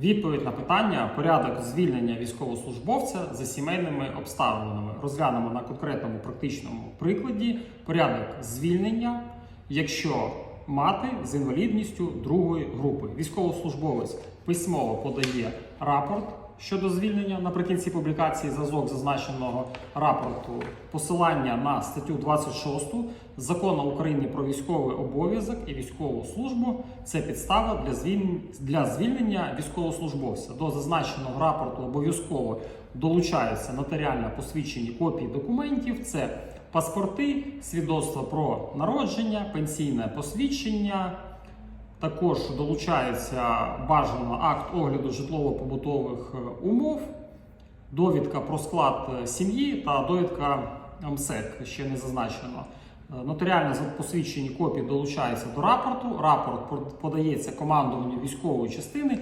Відповідь на питання порядок звільнення військовослужбовця за сімейними обставинами. Розглянемо на конкретному практичному прикладі порядок звільнення, якщо мати з інвалідністю другої групи. Військовослужбовець письмово подає рапорт щодо звільнення наприкінці публікації зразок зазначеного рапорту посилання на статтю 26 закону України про військовий обов'язок і військову службу. Це підстава для звільнення, для звільнення військовослужбовця. До зазначеного рапорту обов'язково долучаються нотаріально посвідчені копії документів. Це паспорти, свідоцтво про народження, пенсійне посвідчення. Також долучається бажано акт огляду житлово-побутових е, умов, довідка про склад е, сім'ї та довідка МСЕК, ще не зазначено. Е, Нотаріально посвідчені копії долучаються до рапорту. Рапорт подається командуванню військової частини